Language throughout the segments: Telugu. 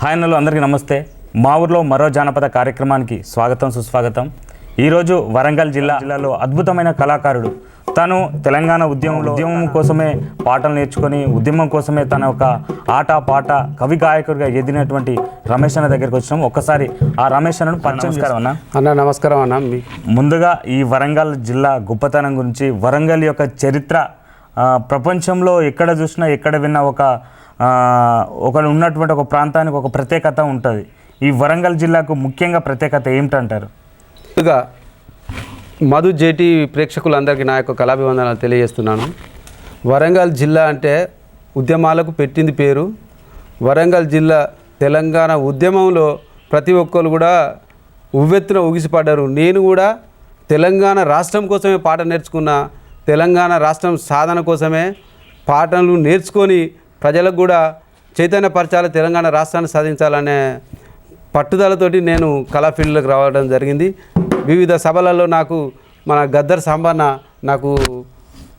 హాయ్ అన్నలు అందరికీ నమస్తే. మా ఊర్లో మరో జానపద కార్యక్రమానికి స్వాగతం సుస్వాగతం. ఈరోజు వరంగల్ జిల్లా జిల్లాలో అద్భుతమైన కళాకారుడు. తను తెలంగాణ ఉద్యమంలో ఉద్యమం కోసమే పాటలు నేర్చుకొని ఉద్యమం కోసమే తన ఒక ఆట పాట కవి గాయకుడిగా ఎదిగినటువంటి రమేష్ అన్న దగ్గరికి వచ్చినాం. ఒక్కసారి ఆ రమేష్ అన్నను పరిచయం అన్న. అన్న నమస్కారం అన్న. ముందుగా ఈ వరంగల్ జిల్లా గొప్పతనం గురించి వరంగల్ యొక్క చరిత్ర ప్రపంచంలో ఎక్కడ చూసినా ఎక్కడ విన్నా ఒక ఒక ఉన్నటువంటి ఒక ప్రాంతానికి ఒక ప్రత్యేకత ఉంటుంది. ఈ వరంగల్ జిల్లాకు ముఖ్యంగా ప్రత్యేకత ఏమిటంటారు? ముందుగా మధు జేటీ ప్రేక్షకులందరికీ నా యొక్క కళాభివందనాలు తెలియజేస్తున్నాను. వరంగల్ జిల్లా అంటే ఉద్యమాలకు పెట్టింది పేరు. వరంగల్ జిల్లా తెలంగాణ ఉద్యమంలో ప్రతి ఒక్కరు కూడా ఉవ్వెత్తున ఊగిసిపడ్డారు. నేను కూడా తెలంగాణ రాష్ట్రం కోసమే పాట నేర్చుకున్న తెలంగాణ రాష్ట్రం సాధన కోసమే పాటలు నేర్చుకొని ప్రజలకు కూడా చైతన్యపరచాలి తెలంగాణ రాష్ట్రాన్ని సాధించాలనే పట్టుదలతోటి నేను కళా ఫీల్డ్లోకి రావడం జరిగింది. వివిధ సభలలో నాకు మన గద్దర్ సాంబన్న నాకు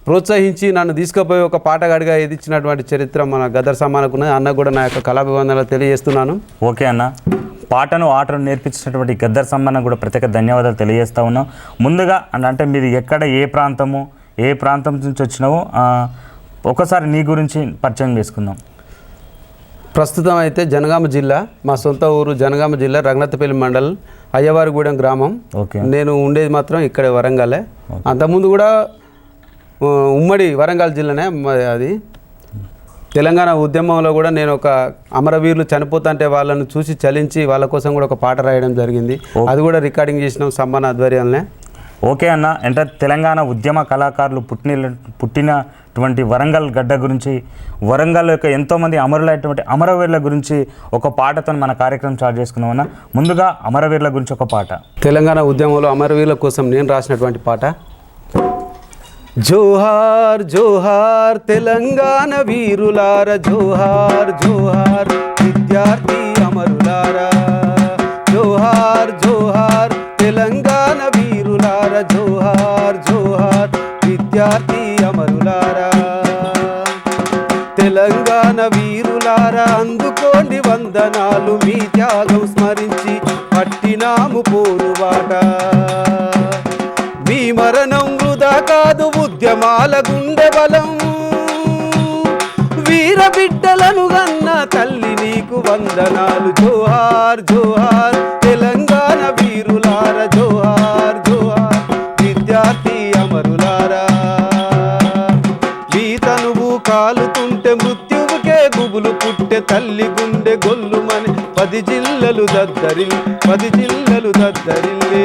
ప్రోత్సహించి నన్ను తీసుకుపోయి ఒక పాటగాడిగా ఎదిచ్చినటువంటి చరిత్ర మన గద్దర్ ఉన్నది. అన్న కూడా నా యొక్క కళాభివందనలు తెలియజేస్తున్నాను. ఓకే అన్న. పాటను ఆటను నేర్పించినటువంటి గద్దర్ సమ్మన్న కూడా ప్రత్యేక ధన్యవాదాలు తెలియజేస్తా ఉన్నాం. ముందుగా అంటే మీరు ఎక్కడ ఏ ప్రాంతము ఏ ప్రాంతం నుంచి వచ్చినావో? ఒకసారి నీ గురించి పరిచయం చేసుకుందాం. ప్రస్తుతం అయితే జనగామ జిల్లా మా సొంత ఊరు జనగామ జిల్లా రఘునాథపల్లి మండలం అయ్యవారిగూడెం గ్రామం. ఓకే. నేను ఉండేది మాత్రం ఇక్కడే వరంగలే. అంతకుముందు కూడా ఉమ్మడి వరంగల్ జిల్లానే అది. తెలంగాణ ఉద్యమంలో కూడా నేను ఒక అమరవీరులు చనిపోతుంటే వాళ్ళను చూసి చలించి వాళ్ళ కోసం కూడా ఒక పాట రాయడం జరిగింది. అది కూడా రికార్డింగ్ చేసినాం సమ్మాన్ ఆధ్వర్యంలోనే ఓకే అన్న. అంటే తెలంగాణ ఉద్యమ కళాకారులు పుట్టిన పుట్టినటువంటి వరంగల్ గడ్డ గురించి వరంగల్ యొక్క ఎంతోమంది అమరులైనటువంటి అమరవీరుల గురించి ఒక పాటతో మన కార్యక్రమం స్టార్ట్ చేసుకున్నామన్న ముందుగా అమరవీరుల గురించి ఒక పాట. తెలంగాణ ఉద్యమంలో అమరవీరుల కోసం నేను రాసినటువంటి పాట. జోహార్ జోహార్ తెలంగాణ వీరులార జోహార్ జోహార్ విద్యార్థి అమరులారా. వందనాలు మీ త్యాగం స్మరించి పట్టినాము పోరువాట. మీ మరణం వృధా కాదు ఉద్యమాల గుండె బలం. వీర బిడ్డలను గన్న తల్లి నీకు వందనాలు. జోహార్ జోహార్ తల్లి గుండె గొల్లుమని పది జిల్లలు దద్దరిల్ పది జిల్లలు దద్దరిల్లే.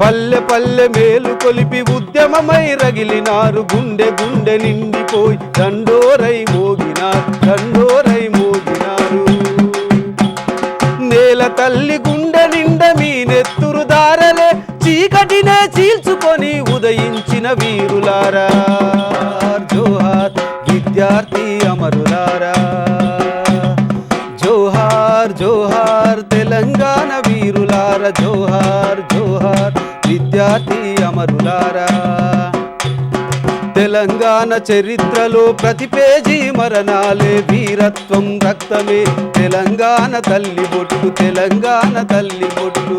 పల్లె పల్లె మేలు కొలిపి ఉద్యమమై రగిలినారు గుండె గుండె నిండిపోయి దండోరై మోగినారు దండోరై మోగినారు. నేల తల్లి గుండె నిండ మీ నెత్తురు దారలే చీకటినే చీల్చుకొని ఉదయించిన వీరులారా. జోహార్ విద్యార్థి విద్యార్థి అమరులారా. తెలంగాణ చరిత్రలో ప్రతి పేజీ మరణాలే వీరత్వం రక్తమే. తెలంగాణ తల్లి బొట్టు తెలంగాణ తల్లి బొట్టు.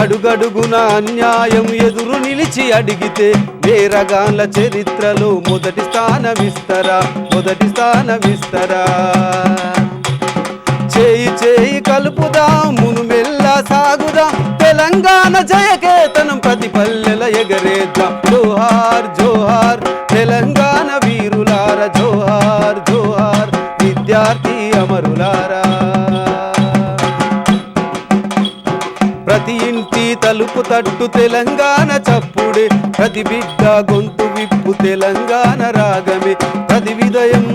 అడుగడుగున అన్యాయం ఎదురు నిలిచి అడిగితే వేరగాన్ల చరిత్రలో మొదటి స్థానమిస్తరా మొదటి స్థానమిస్తరా చేయి చేయి కలుపు మన జయకేతనం ప్రతి పల్లెల ఎగరేద్దాం జోహార్ జోహార్. తెలంగాణ వీరులార జోహార్ జోహార్. విద్యార్థి అమరులారా. ప్రతి ఇంటి తలుపు తట్టు తెలంగాణ చప్పుడే. ప్రతి బిడ్డ గొంతు విప్పు తెలంగాణ రాగమే. ప్రతి విదయం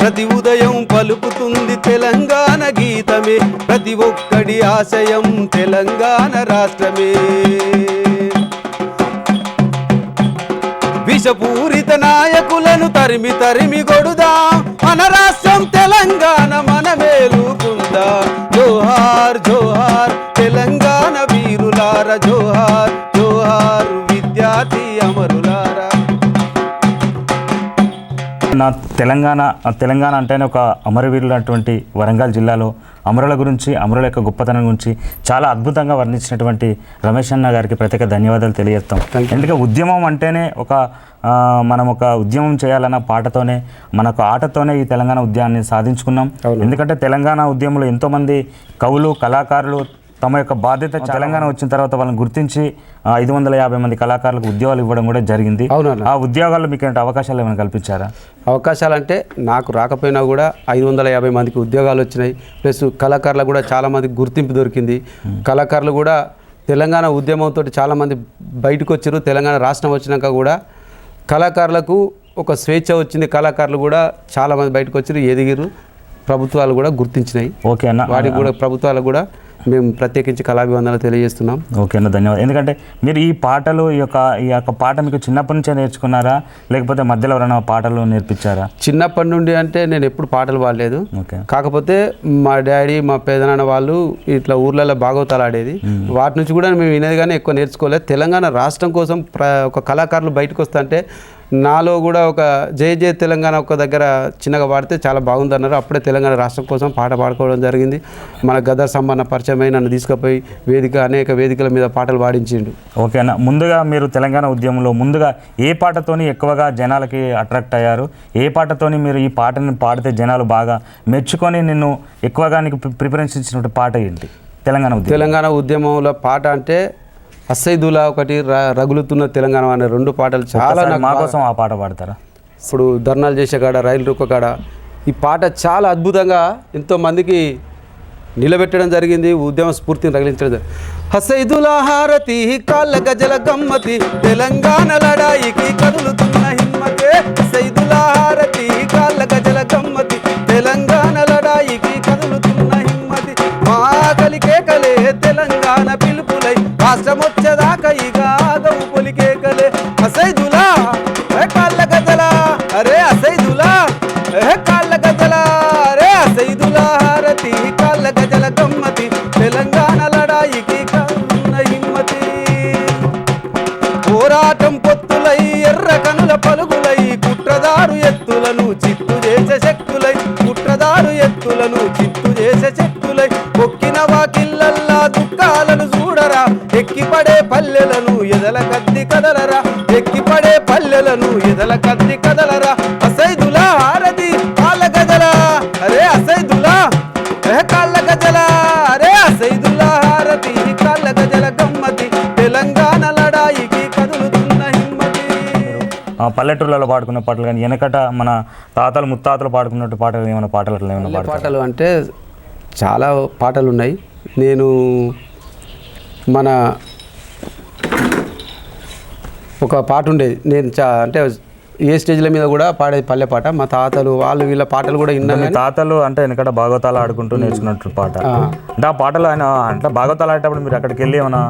ప్రతి ఉదయం పలుకుతుంది తెలంగాణ గీతమే. ప్రతి ఒక్కడి ఆశయం తెలంగాణ రాష్ట్రమే. విషపూరిత నాయకులను తరిమి తరిమి కొడుదా. మన రాష్ట్రం తెలంగాణ మన మేలుకుందా జోహార్ జోహార్ తెలంగాణ వీరులార. జోహార్ జోహార్ విద్యార్థి అమరులారా. అన్న తెలంగాణ తెలంగాణ అంటేనే ఒక అమరవీరులైనటువంటి వరంగల్ జిల్లాలో అమరుల గురించి అమరుల యొక్క గొప్పతనం గురించి చాలా అద్భుతంగా వర్ణించినటువంటి రమేష్ అన్న గారికి ప్రత్యేక ధన్యవాదాలు తెలియజేస్తాం. ఎందుకంటే ఉద్యమం అంటేనే ఒక మనం ఒక ఉద్యమం చేయాలన్న పాటతోనే మనకు ఆటతోనే ఈ తెలంగాణ ఉద్యమాన్ని సాధించుకున్నాం. ఎందుకంటే తెలంగాణ ఉద్యమంలో ఎంతోమంది కవులు కళాకారులు తమ యొక్క బాధ్యత తెలంగాణ వచ్చిన తర్వాత వాళ్ళని గుర్తించి ఐదు వందల యాభై మంది కళాకారులకు ఉద్యోగాలు ఇవ్వడం కూడా జరిగింది. ఆ ఉద్యోగాల్లో మీకు ఏంటి అవకాశాలు ఏమైనా కల్పించారా? అవకాశాలు అంటే నాకు రాకపోయినా కూడా ఐదు వందల యాభై మందికి ఉద్యోగాలు వచ్చినాయి. ప్లస్ కళాకారులకు కూడా చాలామందికి గుర్తింపు దొరికింది. కళాకారులు కూడా తెలంగాణ ఉద్యమంతో చాలామంది బయటకు వచ్చారు. తెలంగాణ రాష్ట్రం వచ్చినాక కూడా కళాకారులకు ఒక స్వేచ్ఛ వచ్చింది. కళాకారులు కూడా చాలామంది బయటకు వచ్చారు ఎదిగిరు. ప్రభుత్వాలు కూడా గుర్తించినాయి. ఓకే అన్న. వాటికి కూడా ప్రభుత్వాలకు కూడా మేము ప్రత్యేకించి కళాభివందనలు తెలియజేస్తున్నాం. ఓకే అన్న ధన్యవాదాలు. ఎందుకంటే మీరు ఈ పాటలు ఈ యొక్క ఈ యొక్క పాట మీకు చిన్నప్పటి నుంచే నేర్చుకున్నారా? లేకపోతే మధ్యలో ఎవరైనా పాటలు నేర్పించారా? చిన్నప్పటి నుండి అంటే నేను ఎప్పుడు పాటలు పాడలేదు. ఓకే. కాకపోతే మా డాడీ మా పెదనాన్న వాళ్ళు ఇట్లా ఊర్లలో భాగవతాలు ఆడేది. వాటి నుంచి కూడా మేము వినేది కానీ ఎక్కువ నేర్చుకోలేదు. తెలంగాణ రాష్ట్రం కోసం ప్ర ఒక కళాకారులు బయటకు వస్తుంటే నాలో కూడా ఒక జయ జయ తెలంగాణ ఒక దగ్గర చిన్నగా పాడితే చాలా బాగుందన్నారు. అప్పుడే తెలంగాణ రాష్ట్రం కోసం పాట పాడుకోవడం జరిగింది. మన గదర్ సంబంధ పరిచయమై నన్ను తీసుకుపోయి వేదిక అనేక వేదికల మీద పాటలు పాడించిండు. ఓకే అన్న. ముందుగా మీరు తెలంగాణ ఉద్యమంలో ముందుగా ఏ పాటతోని ఎక్కువగా జనాలకి అట్రాక్ట్ అయ్యారు? ఏ పాటతోని మీరు ఈ పాటని పాడితే జనాలు బాగా మెచ్చుకొని నిన్ను ఎక్కువగా నీకు ప్రిఫరెన్స్ ఇచ్చినట్టు పాట ఏంటి? తెలంగాణ ఉద్యమం. తెలంగాణ ఉద్యమంలో పాట అంటే అస్సైదులా ఒకటి రగులుతున్న తెలంగాణ అనే రెండు పాటలు చాలా మా కోసం ఆ పాట పాడతారా? ఇప్పుడు ధర్నాలు చేసే కాడ రైలు రుక్క కాడ ఈ పాట చాలా అద్భుతంగా ఎంతో మందికి నిలబెట్టడం జరిగింది. ఉద్యమ స్ఫూర్తిని రగిలించడం. హసైదుల హారతి కాళ్ళ గజల గమ్మతి తెలంగాణ లడాయికి కదులుతున్న హిమ్మతే హసైదుల హారతి కాళ్ళ గజల గమ్మతి. చేసే శక్తులై కుట్రదారు ఎత్తులను చిట్టు చేసే శక్తులై పొక్కిన వాకిళ్ళల్లా దుఃఖాలను చూడరా. ఎక్కిపడే పల్లెలను ఎదల కద్ది కదలరా. ఎక్కిపడే పల్లెలను ఎదల కద్ది కదలరా. అసైదులా ఆ పల్లెటూర్లలో పాడుకున్న పాటలు కానీ వెనకట మన తాతలు ముత్తాతలు పాడుకున్నట్టు పాటలు ఏమైనా పాటలు అట్లా ఏమైనా? పాటలు అంటే చాలా పాటలు ఉన్నాయి నేను మన ఒక పాట ఉండేది నేను చా అంటే ఏ స్టేజ్ల మీద కూడా పాడేది పల్లె పాట. మా తాతలు వాళ్ళు వీళ్ళ పాటలు కూడా విన్నా మీ కానీ తాతలు అంటే వెనకట భాగవతాలు ఆడుకుంటూ నేర్చుకున్నట్టు పాట. అంటే ఆ పాటలు ఆయన అంటే భాగవతాలు ఆడేటప్పుడు మీరు అక్కడికి వెళ్ళి ఏమైనా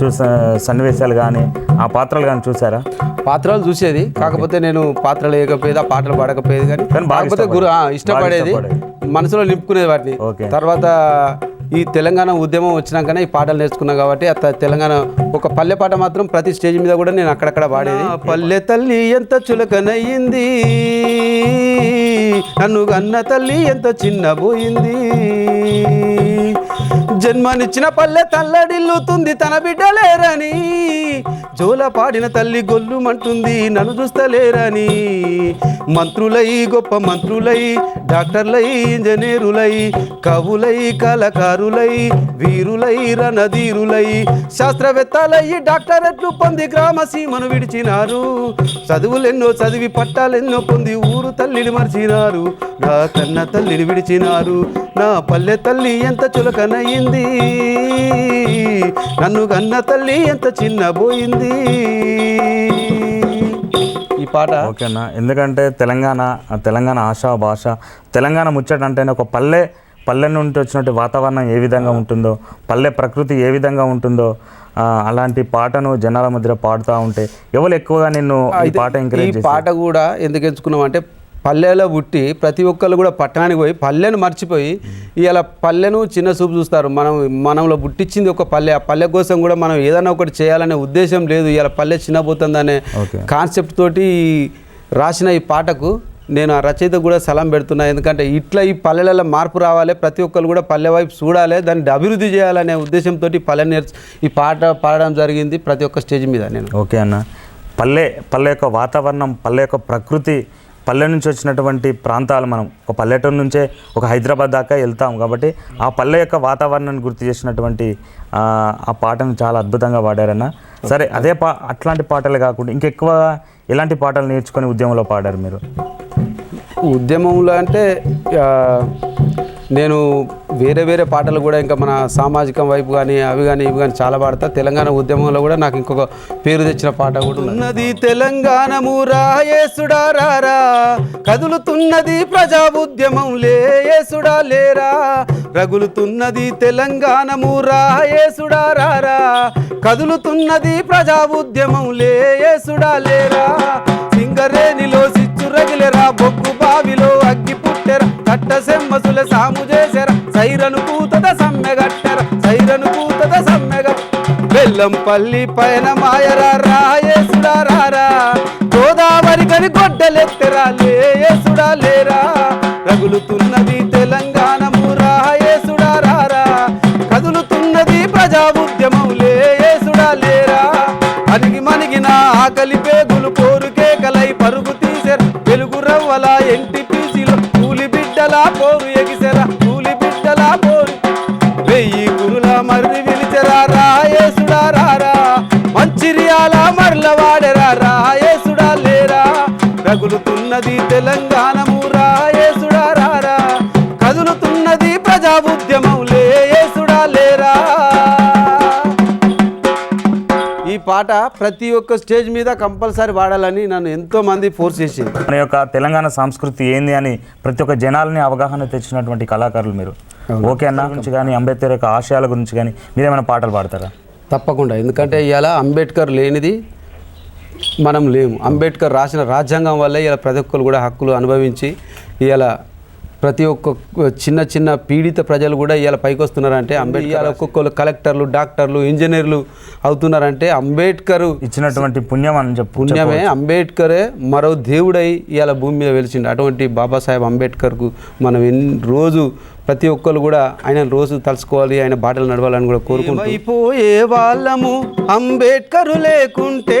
చూసే సన్నివేశాలు కానీ ఆ పాత్రలు కానీ చూసారా? పాత్రలు చూసేది. కాకపోతే నేను పాత్రలు వేయకపోయేది ఆ పాటలు పాడకపోయేది కానీ కాకపోతే గురు ఆ, ఇష్టపడేది. మనసులో నింపుకునేది వాటిని. ఓకే. తర్వాత ఈ తెలంగాణ ఉద్యమం వచ్చినాకనే ఈ పాటలు నేర్చుకున్నా కాబట్టి ఆ త- తెలంగాణ ఒక పల్లె పాట మాత్రం ప్రతి స్టేజ్ మీద కూడా నేను అక్కడక్కడ పాడేది. పల్లె తల్లి ఎంత చులకనయ్యింది నన్ను అన్న తల్లి ఎంత చిన్నబోయింది. జన్మనిచ్చిన పల్లె తల్లడిల్లుతుంది తన బిడ్డలేరని. జోల పాడిన తల్లి గొల్లుమంటుంది నన్ను చూస్తలేరని. మంత్రులై గొప్ప మంత్రులై డాక్టర్లై ఇంజనీరులై కవులై కళకారులై వీరులై రణధీరులై శాస్త్రవేత్తలై డాక్టరేట్లు పొంది గ్రామ సీమను విడిచినారు. చదువులెన్నో చదివి పట్టాలెన్నో పొంది ఊరు తల్లిని మరిచినారు. నా కన్న తల్లిని విడిచినారు. నా పల్లె తల్లి ఎంత చులకనయ్యింది నన్ను కన్న తల్లి ఎంత చిన్నబోయింది ఈ పాట ఓకేనా? ఎందుకంటే తెలంగాణ తెలంగాణ ఆశ భాష తెలంగాణ ముచ్చట అంటేనే ఒక పల్లె పల్లె నుండి వచ్చినట్టు వాతావరణం ఏ విధంగా ఉంటుందో పల్లె ప్రకృతి ఏ విధంగా ఉంటుందో అలాంటి పాటను జనాల మధ్య పాడుతూ ఉంటే ఎవరు ఎక్కువగా నిన్ను ఈ పాట ఈ ఎంకరేజ్ పాట కూడా ఎందుకు ఎంచుకున్నాం అంటే పల్లెలో పుట్టి ప్రతి ఒక్కళ్ళు కూడా పట్టణానికి పోయి పల్లెను మర్చిపోయి ఇవాళ పల్లెను చిన్న చూపు చూస్తారు. మనం మనంలో పుట్టించింది ఒక పల్లె. ఆ పల్లె కోసం కూడా మనం ఏదైనా ఒకటి చేయాలనే ఉద్దేశం లేదు. ఇవాళ పల్లె చిన్నపోతుందనే కాన్సెప్ట్ తోటి రాసిన ఈ పాటకు నేను ఆ రచయిత కూడా సలాం పెడుతున్నా. ఎందుకంటే ఇట్లా ఈ పల్లెలలో మార్పు రావాలి. ప్రతి ఒక్కరు కూడా పల్లె వైపు చూడాలి. దాన్ని అభివృద్ధి చేయాలనే ఉద్దేశంతో పల్లె నేర్చు ఈ పాట పాడడం జరిగింది ప్రతి ఒక్క స్టేజ్ మీద నేను. ఓకే అన్న. పల్లె పల్లె యొక్క వాతావరణం పల్లె యొక్క ప్రకృతి పల్లె నుంచి వచ్చినటువంటి ప్రాంతాలు మనం ఒక పల్లెటూరు నుంచే ఒక హైదరాబాద్ దాకా వెళ్తాం కాబట్టి ఆ పల్లె యొక్క వాతావరణాన్ని గుర్తు చేసినటువంటి ఆ, పాటను చాలా అద్భుతంగా పాడారన్న. సరే అదే పా అట్లాంటి పాటలు కాకుండా ఇంకెక్కువ ఎలాంటి పాటలు నేర్చుకొని ఉద్యమంలో పాడారు మీరు? ఉద్యమంలో అంటే నేను వేరే వేరే పాటలు కూడా ఇంకా మన సామాజికం వైపు కానీ అవి కానీ ఇవి కానీ చాలా పాడతా. తెలంగాణ ఉద్యమంలో కూడా నాకు ఇంకొక పేరు తెచ్చిన పాట కూడా ఉన్నది. తెలంగాణ రాయేసుడారా రారా కదులుతున్నది ప్రజా ఉద్యమం లేసుడా లేరా రగులుతున్నది తెలంగాణ రాయేసుడారా రారా కదులుతున్నది ప్రజా ఉద్యమం లేసుడా లేరా సింగరేణిలో సిచ్చు రగిలెరా బొగ్గు బావిలో అగ్గి పుట్టెరా కట్ట సెమ్మ సైరను కూతద సమ్మెగట్టర సైరను కూతద సమ్మెగ బెల్లంపల్లి పైన మాయరా రాయేసుడా రారా గోదావరి కని గొడ్డలెత్తరా లేసుడా లేరా రగులుతున్నది తెలంగాణ రాయేసుడా రారా కదులుతున్నది ప్రజా ఉద్యమం లేసుడా లేరా అనిగి మనిగిన ఆకలి పేద పాట ప్రతి ఒక్క స్టేజ్ మీద కంపల్సరీ పాడాలని నన్ను ఎంతో మంది ఫోర్స్ చేసింది. మన యొక్క తెలంగాణ సంస్కృతి ఏంది అని ప్రతి ఒక్క జనాలని అవగాహన తెచ్చినటువంటి కళాకారులు మీరు. ఓకే అన్న గురించి కానీ అంబేద్కర్ యొక్క ఆశయాల గురించి కానీ మీరేమైనా పాటలు పాడతారా? తప్పకుండా. ఎందుకంటే ఇవాళ అంబేద్కర్ లేనిది మనం లేము. అంబేద్కర్ రాసిన రాజ్యాంగం వల్లే ఇలా ప్రతి ఒక్కరు కూడా హక్కులు అనుభవించి ఇవాళ ప్రతి ఒక్క చిన్న చిన్న పీడిత ప్రజలు కూడా ఇవాళ పైకి వస్తున్నారంటే అంబేద్కర్ ఒక్కొక్కరు కలెక్టర్లు డాక్టర్లు ఇంజనీర్లు అవుతున్నారంటే అంబేద్కర్ ఇచ్చినటువంటి పుణ్యం అని చెప్పు పుణ్యమే అంబేద్కరే మరో దేవుడై ఇవాళ భూమి మీద వెలిచిండు అటువంటి బాబాసాహెబ్ అంబేద్కర్కు మనం ఎన్ని రోజు ప్రతి ఒక్కరు కూడా ఆయన రోజు తలుచుకోవాలి ఆయన బాటలు నడవాలని కూడా కోరుకుంటూ. అయిపోయే వాళ్ళము అంబేద్కరు లేకుంటే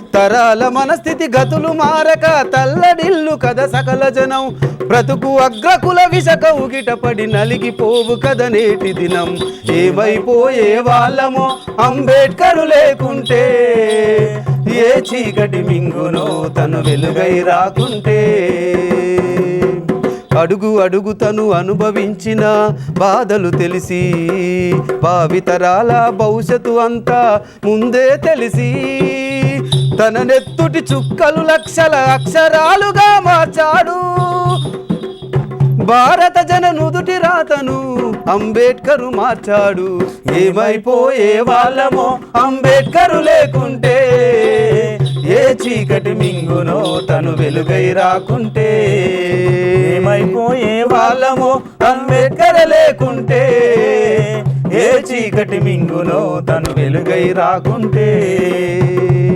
తరాల మనస్థితి గతులు మారక తల్లడిల్లు కద సకల జనం. బ్రతుకు అగ్రకుల విసకవు గిటపడి నలిగిపోవు కథ నేటి దినం. ఏమైపోయే వాళ్ళమో అంబేద్కరు లేకుంటే ఏ చీకటి మింగునో తను వెలుగై రాకుంటే. అడుగు అడుగు తను అనుభవించిన బాధలు తెలిసి భావితరాల భవిష్యత్తు అంతా ముందే తెలిసి. తన నెత్తుటి చుక్కలు లక్షల అక్షరాలుగా మార్చాడు. భారత జన నుదుటి రాతను అంబేద్కరు మార్చాడు. ఏమైపోయే వాళ్ళమో అంబేద్కరు లేకుంటే ఏ చీకటి మింగునో తను వెలుగై రాకుంటే. ఏమైపోయే వాళ్ళమో అంబేద్కర్ లేకుంటే ఏ చీకటి మింగునో తను వెలుగై రాకుంటే?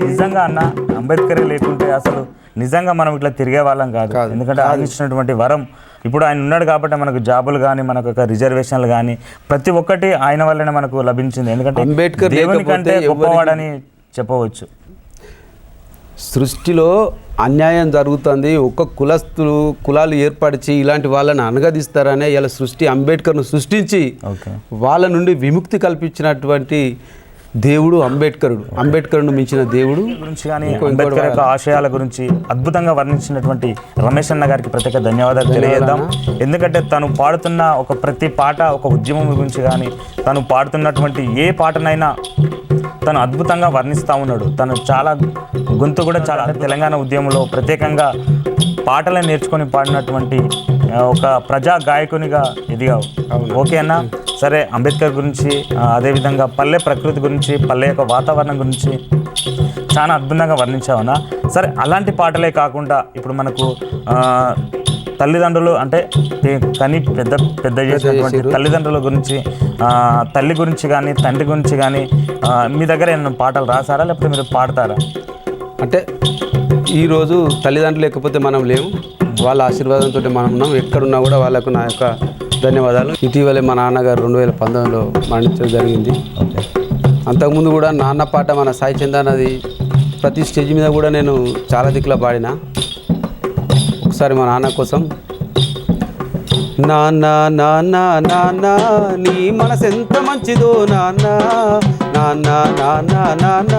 నిజంగా అన్న అంబేద్కర్ లేకుంటే అసలు నిజంగా మనం ఇట్లా తిరిగే వాళ్ళం కాదు. ఎందుకంటే ఆయన ఇచ్చినటువంటి వరం. ఇప్పుడు ఆయన ఉన్నాడు కాబట్టి మనకు జాబులు కానీ మనకు ఒక రిజర్వేషన్లు కానీ ప్రతి ఒక్కటి ఆయన వల్లనే మనకు లభించింది. ఎందుకంటే అంబేద్కర్ దేవుని కంటే గొప్పవాడని చెప్పవచ్చు. సృష్టిలో అన్యాయం జరుగుతుంది ఒక్క కులస్తులు కులాలు ఏర్పరిచి ఇలాంటి వాళ్ళని అనగదిస్తారనే ఇలా సృష్టి అంబేద్కర్ను సృష్టించి వాళ్ళ నుండి విముక్తి కల్పించినటువంటి దేవుడు అంబేద్కరుడు. అంబేద్కర్ను మించిన దేవుడు గురించి కానీ అంబేద్కర్ యొక్క ఆశయాల గురించి అద్భుతంగా వర్ణించినటువంటి రమేష్ అన్న గారికి ప్రత్యేక ధన్యవాదాలు. తెలియజేద్దాం. ఎందుకంటే తను పాడుతున్న ఒక ప్రతి పాట ఒక ఉద్యమం గురించి కానీ తను పాడుతున్నటువంటి ఏ పాటనైనా తను అద్భుతంగా వర్ణిస్తూ ఉన్నాడు. తను చాలా గొంతు కూడా చాలా తెలంగాణ ఉద్యమంలో ప్రత్యేకంగా పాటలను నేర్చుకొని పాడినటువంటి ఒక ప్రజా గాయకునిగా ఎదిగావు ఓకే అన్న? సరే అంబేద్కర్ గురించి అదేవిధంగా పల్లె ప్రకృతి గురించి పల్లె యొక్క వాతావరణం గురించి చాలా అద్భుతంగా వర్ణించావన్నా సరే అలాంటి పాటలే కాకుండా ఇప్పుడు మనకు తల్లిదండ్రులు అంటే కని పెద్ద పెద్ద చేసినటువంటి తల్లిదండ్రుల గురించి తల్లి గురించి కానీ తండ్రి గురించి కానీ మీ దగ్గర ఏమైనా పాటలు రాసారా? లేకపోతే మీరు పాడతారా? అంటే ఈరోజు తల్లిదండ్రులు లేకపోతే మనం లేవు. వాళ్ళ ఆశీర్వాదంతో మనం ఉన్నాం. ఎక్కడున్నా కూడా వాళ్ళకు నా యొక్క ధన్యవాదాలు. ఇటీవలే మా నాన్నగారు రెండు వేల పంతొమ్మిదిలో మరణించడం జరిగింది. అంతకుముందు కూడా నాన్న పాట మన సాయి చందానది ప్రతి స్టేజ్ మీద కూడా నేను చాలా దిక్కులో పాడిన. ఒకసారి మా నాన్న కోసం. నాన్న నాన్న నాన్న నీ మనసు ఎంత మంచిదో నాన్న. నాన్న నాన్న నాన్న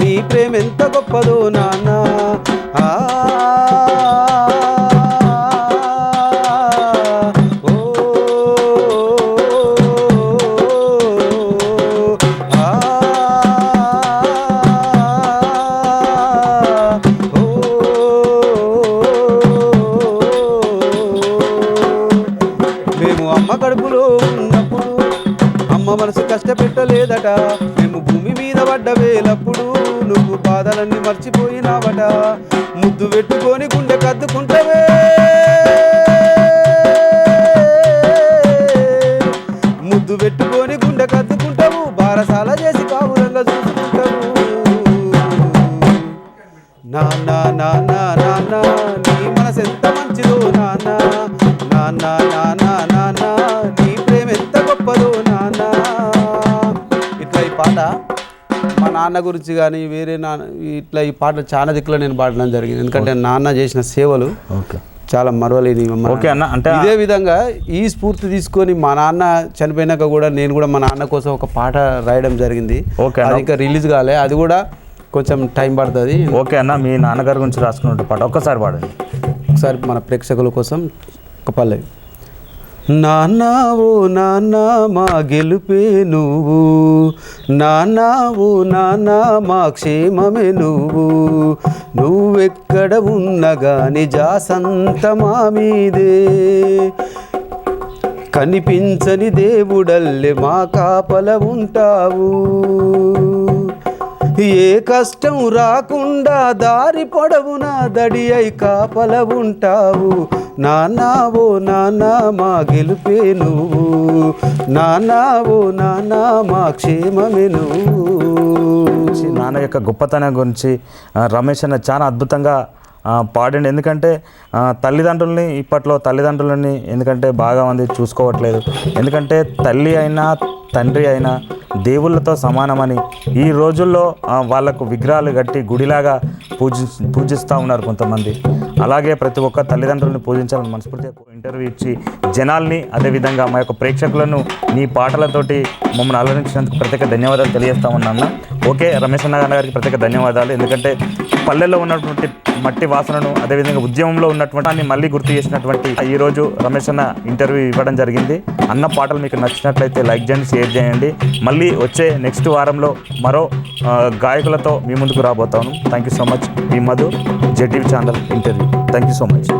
నీ ప్రేమ ఎంత గొప్పదో నాన్న. ఆ కష్టపెట్టలేదట మేము భూమి మీద పడ్డ వేలప్పుడు నువ్వు బాధలన్నీ మర్చిపోయినావట. ముద్దు పెట్టుకొని గుండె కద్దుకుంటవే. ముద్దు పెట్టుకొని గుండె కద్దుకుంటావు. బారసాల చేసి కావురంగా చూసుకుంటావు. నా నా నా నాన్న గురించి కానీ వేరే నాన్న ఇట్లా ఈ పాట చాలా దిక్కులో నేను పాడడం జరిగింది. ఎందుకంటే నాన్న చేసిన సేవలు ఓకే. చాలా మరవలేని ఓకే అన్న అంటే ఇదే విధంగా ఈ స్ఫూర్తి తీసుకొని మా నాన్న చనిపోయినాక కూడా నేను కూడా మా నాన్న కోసం ఒక పాట రాయడం జరిగింది. ఓకే. అది ఇంకా రిలీజ్ కాలే. అది కూడా కొంచెం టైం పడుతుంది. ఓకే అన్న మీ నాన్నగారి గురించి రాసుకున్నట్టు పాట ఒక్కసారి పాడండి. ఒకసారి మన ప్రేక్షకుల కోసం ఒక పల్లవి నానా ఓ నాన్న మా గెలుపే నువ్వు. నానా ఓ నాన్న మా క్షేమమే నువ్వు. నువ్వెక్కడ ఉన్నగాని జాసంత మా మీదే. కనిపించని దేవుడల్లే మా కాపల ఉంటావు. ఏ కష్టం రాకుండా దారి పొడవునా దడి అయి కాపల ఉంటావు. నానావో నానా మా గెలుపే నువ్వు. నానావో నానా మా క్షేమమే నువ్వు. నాన్న యొక్క గొప్పతనం గురించి రమేష్ అన్న చాలా అద్భుతంగా పాడండి. ఎందుకంటే తల్లిదండ్రుల్ని ఇప్పట్లో తల్లిదండ్రులని ఎందుకంటే బాగా మంది చూసుకోవట్లేదు. ఎందుకంటే తల్లి అయినా తండ్రి అయినా దేవుళ్ళతో సమానమని ఈ రోజుల్లో వాళ్ళకు వాళ్ళకు విగ్రహాలు కట్టి గుడిలాగా పూజి పూజిస్తూ ఉన్నారు కొంతమంది. అలాగే ప్రతి ఒక్క తల్లిదండ్రులను పూజించాలని మనస్ఫూర్తిగా ఇంటర్వ్యూ ఇచ్చి జనాల్ని అదేవిధంగా మా యొక్క ప్రేక్షకులను నీ పాటలతోటి మమ్మల్ని అలరించినందుకు ప్రత్యేక ధన్యవాదాలు తెలియజేస్తా ఉన్నాను. ఓకే రమేష్ అన్న గారికి ప్రత్యేక ధన్యవాదాలు. ఎందుకంటే పల్లెల్లో ఉన్నటువంటి మట్టి వాసనను అదేవిధంగా ఉద్యమంలో ఉన్నటువంటి దాన్ని మళ్ళీ గుర్తు చేసినటువంటి ఈ రోజు రమేష్ అన్న ఇంటర్వ్యూ ఇవ్వడం జరిగింది. అన్న పాటలు మీకు నచ్చినట్లయితే లైక్ చేయండి షేర్ చేయండి. మళ్ళీ వచ్చే నెక్స్ట్ వారంలో మరో గాయకులతో మీ ముందుకు రాబోతాను. Thank you so much me Madhu JTV channel interview. Thank you so much